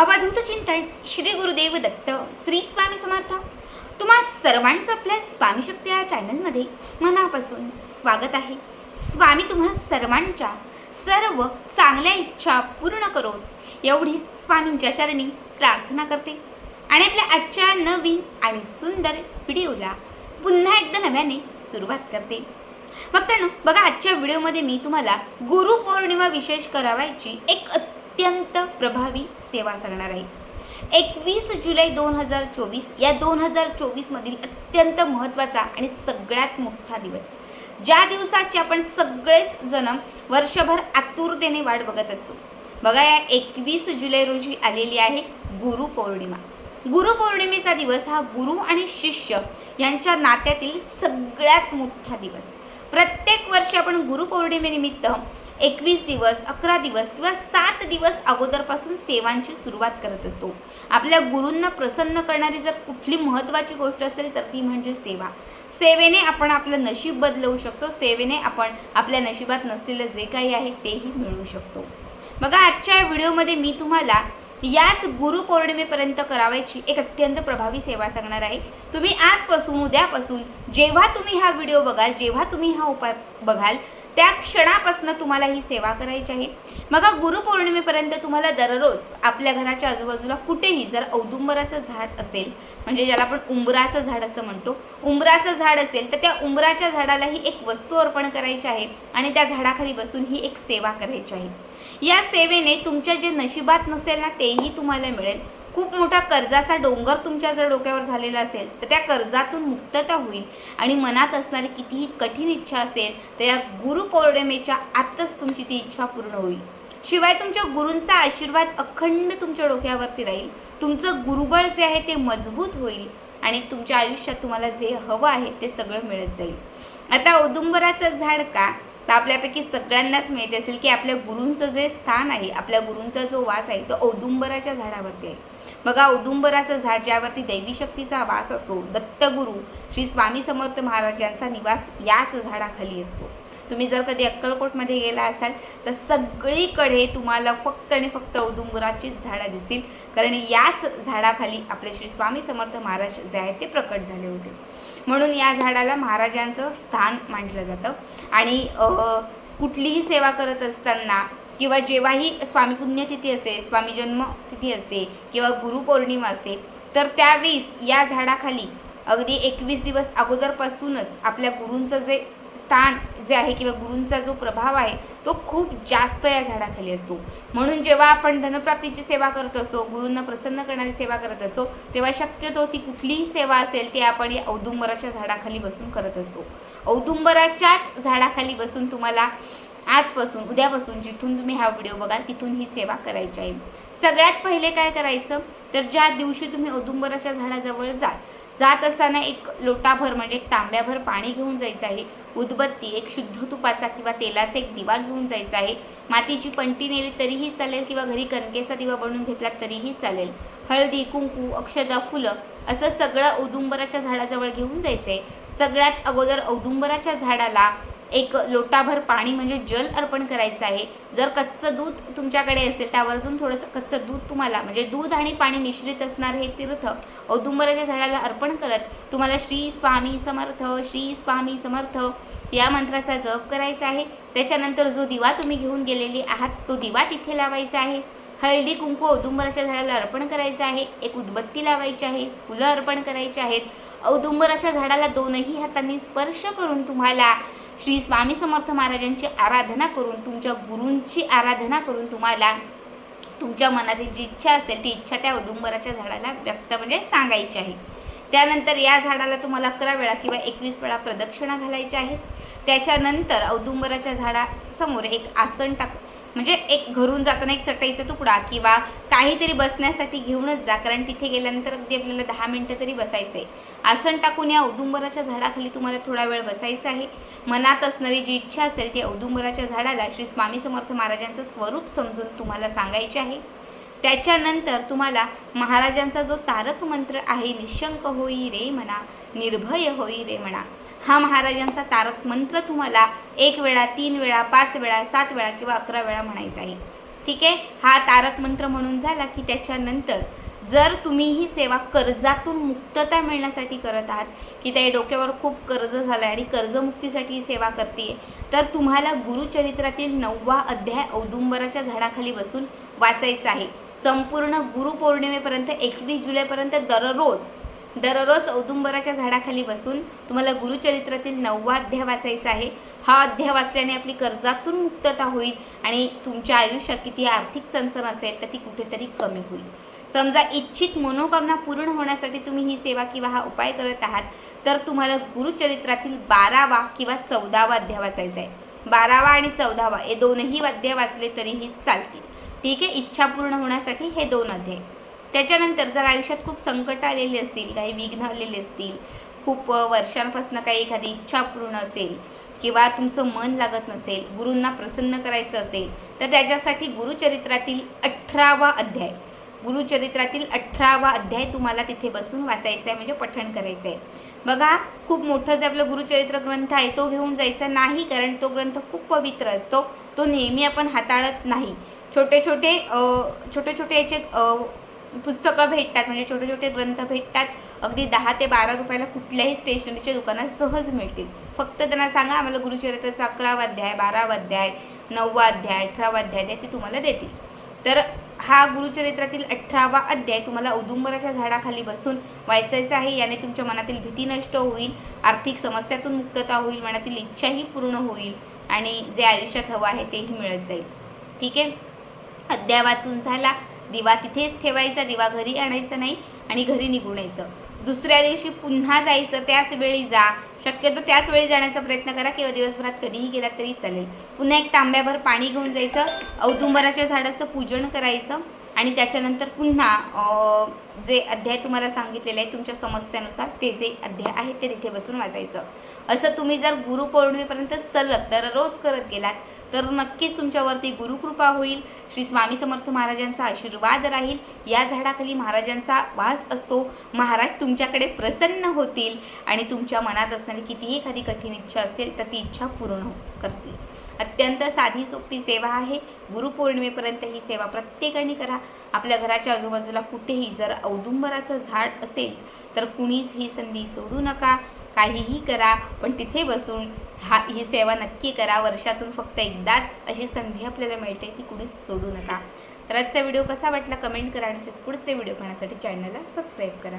अवधूत चिंतन श्री गुरुदेव दत्त श्री स्वामी समर्थ. तुम्हा सर्वांचं आपल्या स्वामी शक्ती या चॅनलमध्ये मनापासून स्वागत आहे. स्वामी तुम्हा सर्वांच्या सर्व चांगल्या इच्छा पूर्ण करोत. एवढीच स्वामींच्या चरणी प्रार्थना करते. आणि आपल्या आजच्या नवीन आणि सुंदर व्हिडिओला पुन्हा एकदा नव्याने सुरुवात करते. बघताना बघा आजच्या व्हिडिओमध्ये मी तुम्हाला गुरुपौर्णिमा विशेष करावायची एक अत्यंत प्रभावी सेवा सांगणार आहे. एकवीस जुलै दोन हजार चोवीस या दोन हजार चोवीसमधील अत्यंत महत्त्वाचा आणि सगळ्यात मोठा दिवस. ज्या दिवसाची आपण सगळेच जण वर्षभर आतुरतेने वाट बघत असतो. बघा या एकवीस जुलै रोजी आलेली आहे गुरुपौर्णिमा गुरुपौर्णिमेचा दिवस हा गुरु आणि शिष्य यांच्या नात्यातील सगळ्यात मोठा दिवस. प्रत्येक वर्षी आपण गुरुपौर्णिमेनिमित्त एकवीस दिवस अकरा दिवस किंवा सात दिवस अगोदरपासून सेवांची सुरुवात करत असतो. आपल्या गुरूंना प्रसन्न करणारी जर कुठली महत्त्वाची गोष्ट असेल तर ती म्हणजे सेवा. सेवेने आपण आपलं नशीब बदलवू शकतो. सेवेने आपण आपल्या नशिबात नसलेलं जे काही आहे तेही मिळवू शकतो. बघा आजच्या या व्हिडिओमध्ये मी तुम्हाला याच गुरुपौर्णिमेपर्यंत करावायची एक अत्यंत प्रभावी सेवा सांगणार आहे. तुम्ही आजपासून उद्यापासून जेव्हा तुम्ही हा व्हिडिओ बघाल जेव्हा तुम्ही हा उपाय बघाल त्या क्षणापासून तुम्हाला ही सेवा करायची आहे. मग गुरुपौर्णिमेपर्यंत तुम्हाला दररोज आपल्या घराच्या आजूबाजूला कुठेही जर औदुंबराचं झाड असेल म्हणजे ज्याला आपण उंबराचं झाड असं म्हणतो उंबराचं झाड असेल तर त्या उंबराच्या झाडालाही एक वस्तू अर्पण करायची आहे आणि त्या झाडाखाली बसून ही एक सेवा करायची आहे. या सेवेने तुमच्या जे नशिबात नसेल ना तेही तुम्हाला मिळेल. खूप मोठा कर्जाचा डोंगर तुमच्या जर डोक्यावर झालेला असेल तर त्या कर्जातून मुक्तता होईल. आणि मनात असणारी कितीही कठीण इच्छा असेल तर या गुरुपौर्णिमेच्या आतच तुमची ती इच्छा पूर्ण होईल. शिवाय तुमच्या गुरूंचा आशीर्वाद अखंड तुमच्या डोक्यावरती राहील. तुमचं गुरुबळ जे आहे ते मजबूत होईल आणि तुमच्या आयुष्यात तुम्हाला जे हवं आहे ते सगळं मिळत जाईल. आता औदुंबराचं झाड का? तर आपल्यापैकी सगळ्यांनाच माहिती असेल की आपल्या गुरूंचं जे स्थान आहे आपल्या गुरूंचा जो वास आहे तो औदुंबराच्या झाडावरती आहे. बघा औदुंबराचं झाड ज्यावरती दैवी शक्तीचा वास असतो दत्तगुरू श्री स्वामी समर्थ महाराज यांचा निवास याच झाडाखाली असतो. तुम्ही जर कधी अक्कलकोटमध्ये गेला असाल तर सगळीकडे तुम्हाला फक्त आणि फक्त औदुंबराचीच झाडं दिसतील. कारण याच झाडाखाली आपले श्री स्वामी समर्थ महाराज जे आहेत ते प्रकट झाले होते. म्हणून या झाडाला महाराजांचं स्थान मांडलं जातं. आणि कुठलीही सेवा करत असताना किंवा जेव्हाही स्वामी पुण्यतिथी असते स्वामी जन्मतिथी असते किंवा गुरुपौर्णिमा असते तर त्यावेळेस या झाडाखाली अगदी एकवीस दिवस अगोदरपासूनच आपल्या गुरूंचं जे स्थान जे आहे किंवा गुरूंचा जो प्रभाव आहे तो खूप जास्त या झाडाखाली असतो. म्हणून जेव्हा आपण धनप्राप्तीची सेवा करत असतो गुरूंना प्रसन्न करणारी सेवा करत असतो तेव्हा शक्यतो ती कुठलीही सेवा असेल ती आपण या औदुंबराच्या झाडाखाली बसून करत असतो. औदुंबराच्याच झाडाखाली बसून तुम्हाला आजपासून उद्यापासून जिथून तुम्ही हा व्हिडिओ बघाल तिथून ही सेवा करायची आहे. सगळ्यात पहिले काय करायचं? तर ज्या दिवशी तुम्ही औदुंबराच्या झाडाजवळ जाल जात असताना एक लोटाभर म्हणजे एक तांब्याभर पाणी घेऊन जायचं आहे. उदबत्ती एक शुद्ध तुपाचा किंवा तेलाचा एक दिवा घेऊन जायचा आहे. मातीची पंटी नेली तरीही चालेल किंवा घरी कणकेचा दिवा बनवून घेतला तरीही चालेल. हळदी कुंकू अक्षदा फुलं असं सगळं औदुंबराच्या झाडाजवळ घेऊन जायचं आहे सगळ्यात अगोदर औदुंबराच्या झाडाला एक लोटाभर पाणी म्हणजे जल अर्पण करायचं आहे. जर कच्चं दूध तुमच्याकडे असेल त्यावर अजून थोडंसं कच्चं दूध तुम्हाला म्हणजे दूध आणि पाणी मिश्रित असणार हे तीर्थ औदुंबराच्या झाडाला अर्पण करत तुम्हाला श्री स्वामी समर्थ श्री स्वामी समर्थ या मंत्राचा जप करायचा आहे. त्याच्यानंतर जो दिवा तुम्ही घेऊन गेलेले आहात तो दिवा तिथे लावायचा आहे. हळदी कुंकू औदुंबराच्या झाडाला अर्पण करायचं आहे. एक उदबत्ती लावायची आहे फुलं अर्पण करायची आहेत. औदुंबराच्या झाडाला दोनही हातांनी स्पर्श करून तुम्हाला श्री स्वामी समर्थ महाराजांची आराधना करून तुमच्या गुरूंची आराधना करून तुम्हाला तुमच्या मनातील जी इच्छा असेल ती इच्छा त्या औदुंबराच्या झाडाला व्यक्त म्हणजे सांगायची आहे. त्यानंतर या झाडाला तुम्हाला अकरा वेळा किंवा एकवीस वेळा प्रदक्षिणा घालायच्या आहेत त्याच्यानंतर औदुंबराच्या झाडासमोर एक आसन टाक म्हणजे एक घरून जाताना एक चटईचा तुकडा किंवा काहीतरी बसण्यासाठी घेऊनच जा कारण तिथे गेल्यानंतर अगदी आपल्याला दहा मिनटं तरी बसायचं आहे आसन टाकून या औदुंबराच्या झाडाखाली तुम्हाला थोडा वेळ बसायचा आहे. मनात असणारी जी इच्छा असेल ती औदुंबराच्या झाडाला श्री स्वामी समर्थ महाराजांचं स्वरूप समजून तुम्हाला सांगायचे आहे. त्याच्यानंतर तुम्हाला महाराजांचा जो तारक मंत्र आहे निशंक होई रे म्हणा निर्भय होई रे म्हणा हा महाराजांचा तारक मंत्र तुम्हाला एक वेळा तीन वेळा पाच वेळा सात वेळा किंवा अकरा वेळा म्हणायचा आहे. ठीक आहे? हा तारक मंत्र म्हणून झाला की त्याच्यानंतर जर तुम्ही ही सेवा कर्जातून मुक्तता मिळण्यासाठी करत आहात की त्या डोक्यावर खूप कर्ज झालं आहे आणि कर्जमुक्तीसाठी ही सेवा करते तर तुम्हाला गुरुचरित्रातील नववा अध्याय औदुंबराच्या झाडाखाली बसून वाचायचा आहे. संपूर्ण गुरुपौर्णिमेपर्यंत एकवीस जुलैपर्यंत दररोज दररोज औदुंबराच्या झाडाखाली बसून तुम्हाला गुरुचरित्रातील नववा अध्याय वाचायचा आहे. हा अध्याय वाचल्याने आपली कर्जातून मुक्तता होईल आणि तुमच्या आयुष्यात किती आर्थिक चणचण असेल तर ती कुठेतरी कमी होईल. समजा इच्छित मनोकामना पूर्ण होण्यासाठी तुम्ही ही सेवा किंवा हा उपाय करत आहात तर तुम्हाला गुरुचरित्रातील बारावा किंवा चौदावा अध्याय वाचायचा आहे. बारावा आणि चौदावा हे दोनही अध्याय वाचले तरीही चालतील. ठीक आहे? इच्छा पूर्ण होण्यासाठी हे दोन अध्याय. त्याच्यानंतर जर आयुष्यात खूप संकट आलेले असतील काही विघ्न आलेले असतील खूप वर्षांपासून काही एखादी इच्छा पूर्ण असेल किंवा तुमचं मन लागत नसेल गुरूंना प्रसन्न करायचं असेल तर त्याच्यासाठी गुरुचरित्रातील अठरावा अध्याय. गुरुचरित्रातील अठरावा अध्याय तुम्हाला तिथे बसून वाचायचा आहे म्हणजे पठण करायचं आहे बघा खूप मोठं जे आपलं गुरुचरित्र ग्रंथ आहे तो घेऊन जायचा नाही कारण तो ग्रंथ खूप पवित्र असतो. तो नेहमी आपण हाताळत नाही. छोटे छोटे छोटे छोटे याचे पुस्तकं भेटतात म्हणजे छोटे छोटे ग्रंथ भेटतात. अगदी दहा ते बारा रुपयाला कुठल्याही स्टेशनरीच्या दुकानात सहज मिळतील. फक्त त्यांना सांगा आम्हाला गुरुचरित्राचा अकरावा अध्याय बारावा अध्याय नववा अध्याय अठरावा अध्याय ते तुम्हाला देतील. तर हा गुरुचरित्रातील अठरावा अध्याय तुम्हाला औदुंबराच्या झाडाखाली बसून वाचायचा आहे. याने तुमच्या मनातील भीती नष्ट होईल आर्थिक समस्यातून मुक्तता होईल मनातील इच्छाही पूर्ण होईल आणि जे आयुष्यात हवं आहे तेही मिळत जाईल. ठीक आहे? अध्याय वाचून झाला. दिवा तिथेच ठेवायचा दिवा घरी आणायचा नाही आणि घरी निघून यायचं. दुसऱ्या दिवशी पुन्हा जायचं त्याच वेळी जा. शक्यतो त्याच वेळी जाण्याचा प्रयत्न करा किंवा दिवसभरात कधीही गेलात तरी चालेल. पुन्हा एक तांब्याभर पाणी घेऊन जायचं. औदुंबराच्या झाडाचं पूजन करायचं. आणि त्याच्यानंतर पुन्हा जे अध्याय तुम्हाला सांगितलेले आहे तुमच्या समस्यानुसार ते जे अध्याय आहे ते तिथे बसून वाचायचं. असं तुम्ही जर गुरुपौर्णिमेपर्यंत सलग दररोज करत गेलात तर नक्कीच तुमच्यावरती गुरुकृपा होईल. श्री स्वामी समर्थ महाराजांचा आशीर्वाद राहील. या झाडाखाली महाराजांचा वास असतो. महाराज तुमच्याकडे प्रसन्न होतील आणि तुमच्या मनात असणारी कितीही एखादी कठीण इच्छा असेल तर ती इच्छा पूर्ण करतील. अत्यंत साधी सोपी सेवा आहे. गुरुपौर्णिमेपर्यंत ही सेवा प्रत्येकाने करा. आपल्या घराच्या आजूबाजूला कुठेही जर औदुंबराचं झाड असेल तर कुणीच ही संधी सोडू नका. काहीही करा पण तिथे बसून हा ही सेवा नक्की करा. वर्षातून फक्त एकदाच अशी संधी आपल्याला मिळते ती कुणीच सोडू नका. तर आजचा व्हिडिओ कसा वाटला कमेंट करा आणि तसेच पुढचे व्हिडिओ पाहण्यासाठी चॅनलला सबस्क्राईब करा.